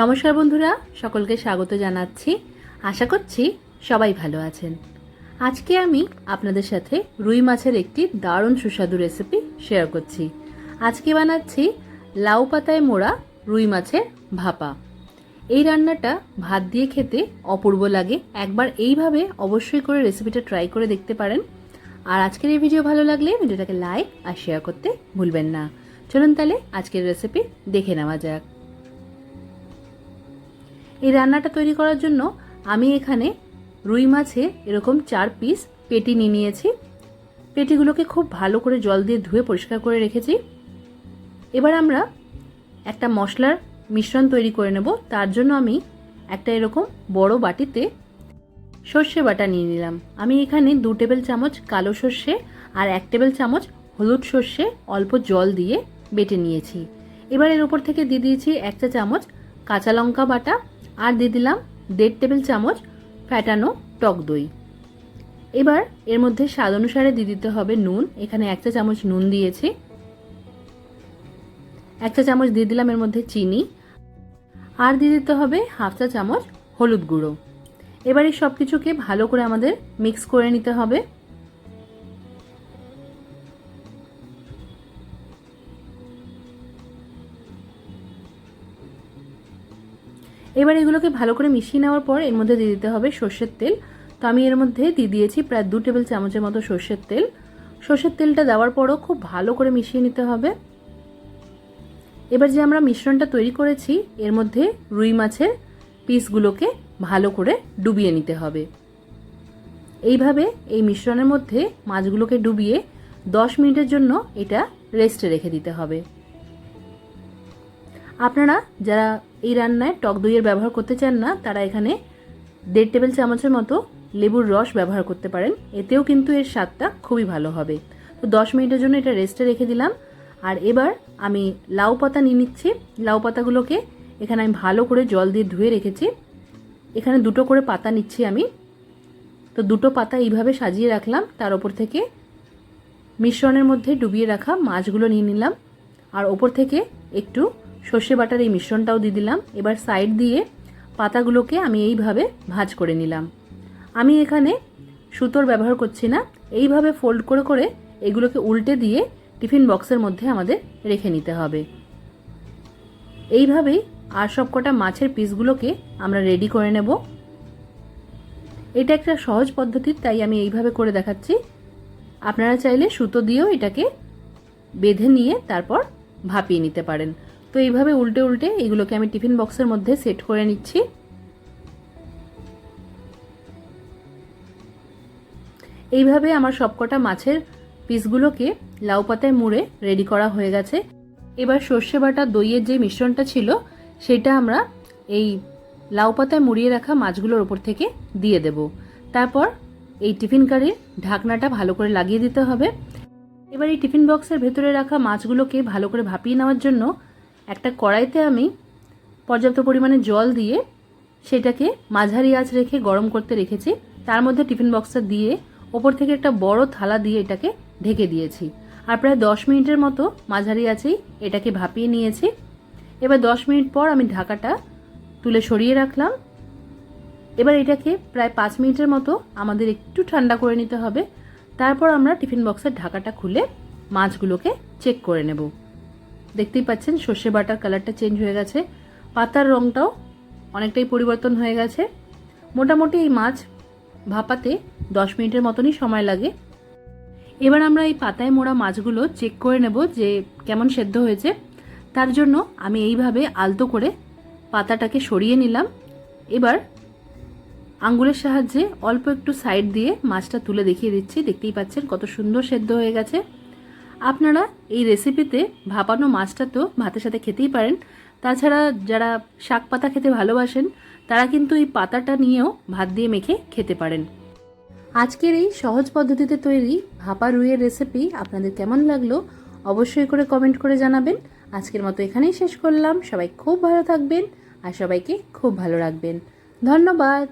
নমস্কার বন্ধুরা, সকলকে স্বাগত জানাচ্ছি। আশা করছি সবাই ভালো আছেন। আজকে আমি আপনাদের সাথে রুই মাছের একটি দারুণ সুস্বাদু রেসিপি শেয়ার করছি। আজকে বানাচ্ছি লাউ পাতায় মোড়া রুই মাছের ভাপা। এই রান্নাটা ভাত দিয়ে খেতে অপূর্ব লাগে। একবার এইভাবে অবশ্যই করে রেসিপিটা ট্রাই করে দেখতে পারেন। আর আজকের এই ভিডিও ভালো লাগলে ভিডিওটাকে লাইক আর শেয়ার করতে ভুলবেন না। চলুন তাহলে আজকের রেসিপি দেখে নেওয়া যাক। এই রান্নাটা তৈরি করার জন্য আমি এখানে রুই মাছে এরকম চার পিস পেটি নিয়ে নিয়েছি। পেটিগুলোকে খুব ভালো করে জল দিয়ে ধুয়ে পরিষ্কার করে রেখেছি। এবার আমরা একটা মশলার মিশ্রণ তৈরি করে নেব। তার জন্য আমি একটা এরকম বড় বাটিতে সর্ষে বাটা নিয়ে নিলাম। আমি এখানে দু টেবিল চামচ কালো সর্ষে আর এক টেবিল চামচ হলুদ সর্ষে অল্প জল দিয়ে বেটে নিয়েছি। এবার এর উপর থেকে দিয়ে দিয়েছি এক চা চামচ কাঁচা লঙ্কা বাটা আর দিয়ে দিলাম দেড় টেবিল চামচ ফ্যাটানো টক দই। এবার এর মধ্যে স্বাদ অনুসারে দিয়ে দিতে হবে নুন। এখানে এক চা চামচ নুন দিয়েছি। এক চা চামচ দিয়ে দিলাম এর মধ্যে চিনি। আর দিয়ে দিতে হবে হাফ চা চামচ হলুদ গুঁড়ো। এবার এই সব কিছুকে ভালো করে আমাদের মিক্স করে নিতে হবে। এবার এগুলোকে ভালো করে মিশিয়ে নেওয়ার পর এর মধ্যে দিয়ে দিতে হবে সর্ষের তেল। তো আমি এর মধ্যে দিয়ে দিয়েছি প্রায় দু টেবিল চামচের মতো সর্ষের তেল। সর্ষের তেলটা দেওয়ার পরও খুব ভালো করে মিশিয়ে নিতে হবে। এবার যে আমরা মিশ্রণটা তৈরি করেছি, এর মধ্যে রুই মাছের পিসগুলোকে ভালো করে ডুবিয়ে নিতে হবে। এইভাবে এই মিশ্রণের মধ্যে মাছগুলোকে ডুবিয়ে দশ মিনিটের জন্য এটা রেস্টে রেখে দিতে হবে। আপনারা যারা এই রান্নায় টক দইয়ের ব্যবহার করতে চান না, তারা এখানে দেড় টেবিল চামচের মতো লেবুর রস ব্যবহার করতে পারেন। এতেও কিন্তু এর স্বাদটা খুবই ভালো হবে। তো দশ মিনিটের জন্য এটা রেস্টে রেখে দিলাম। আর এবার আমি লাউ পাতা নিয়ে নিচ্ছি। লাউ পাতাগুলোকে এখানে আমি ভালো করে জল দিয়ে ধুয়ে রেখেছি। এখানে দুটো করে পাতা নিচ্ছি আমি। তো দুটো পাতা এইভাবে সাজিয়ে রাখলাম। তার ওপর থেকে মিশ্রণের মধ্যে ডুবিয়ে রাখা মাছগুলো নিয়ে নিলাম। আর ওপর থেকে একটু সর্ষে বাটার এই মিশ্রণটাও দিয়ে দিলাম। এবার সাইড দিয়ে পাতাগুলোকে আমি এইভাবে ভাজ করে নিলাম। আমি এখানে সুতোর ব্যবহার করছি না। এইভাবে ফোল্ড করে করে এগুলোকে উল্টে দিয়ে টিফিন বক্সের মধ্যে আমাদের রেখে নিতে হবে। এইভাবেই আর সব কটা মাছের পিসগুলোকে আমরা রেডি করে নেব। এটা একটা সহজ পদ্ধতি, তাই আমি এইভাবে করে দেখাচ্ছি। আপনারা চাইলে সুতো দিয়েও এটাকে বেঁধে নিয়ে তারপর ভাপিয়ে নিতে পারেন। তো এইভাবে উল্টে উল্টে এগুলোকে আমি টিফিন বক্সের মধ্যে সেট করে নিচ্ছি। এইভাবে আমার সবকটা মাছের পিসগুলোকে লাউ পাতায় মুড়ে রেডি করা হয়ে গেছে। এবার সর্ষে বাটা দইয়ের যে মিশ্রণটা ছিল, সেটা আমরা এই লাউ পাতায় মুড়িয়ে রাখা মাছগুলোর ওপর থেকে দিয়ে দেব। তারপর এই টিফিন কারির ঢাকনাটা ভালো করে লাগিয়ে দিতে হবে। এবার এই টিফিন বক্সের ভেতরে রাখা মাছগুলোকে ভালো করে ভাপিয়ে নেওয়ার জন্য একটা কড়াইতে আমি পর্যাপ্ত পরিমাণে জল দিয়ে সেটাকে মাঝারি আঁচ রেখে গরম করতে রেখেছি। তার মধ্যে টিফিন বক্সটা দিয়ে ওপর থেকে একটা বড় থালা দিয়ে এটাকে ঢেকে দিয়েছি। আর প্রায় দশ মিনিটের মতো মাঝারি আছেই এটাকে ভাপিয়ে নিয়েছি। এবার দশ মিনিট পর আমি ঢাকাটা তুলে সরিয়ে রাখলাম। এবার এটাকে প্রায় পাঁচ মিনিটের মতো আমাদের একটু ঠান্ডা করে নিতে হবে। তারপর আমরা টিফিন বক্সের ঢাকাটা খুলে মাছগুলোকে চেক করে নেব। দেখতেই পাচ্ছেন, সর্ষে বাটার কালারটা চেঞ্জ হয়ে গেছে। পাতার রঙটাও অনেকটাই পরিবর্তন হয়ে গেছে। মোটামুটি এই মাছ ভাপাতে দশ মিনিটের মতনই সময় লাগে। এবার আমরা এই পাতায় মোড়া মাছগুলো চেক করে নেব যে কেমন সেদ্ধ হয়েছে। তার জন্য আমি এইভাবে আলতো করে পাতাটাকে সরিয়ে নিলাম। এবার আঙ্গুলের সাহায্যে অল্প একটু সাইড দিয়ে মাছটা তুলে দেখিয়ে দিচ্ছি। দেখতেই পাচ্ছেন কত সুন্দর সেদ্ধ হয়ে গেছে। আপনারা এই রেসিপিতে ভাপানো মাছটা তো ভাতের সাথে খেতেই পারেন। তাছাড়া যারা শাক পাতা খেতে ভালোবাসেন, তারা কিন্তু এই পাতাটা নিয়েও ভাত দিয়ে মেখে খেতে পারেন। আজকের এই সহজ পদ্ধতিতে তৈরি ভাপা রুইয়ের রেসিপি আপনাদের কেমন লাগল অবশ্যই করে কমেন্ট করে জানাবেন। আজকের মতো এখানেই শেষ করলাম। সবাই খুব ভালো থাকবেন আর সবাইকে খুব ভালো রাখবেন। ধন্যবাদ।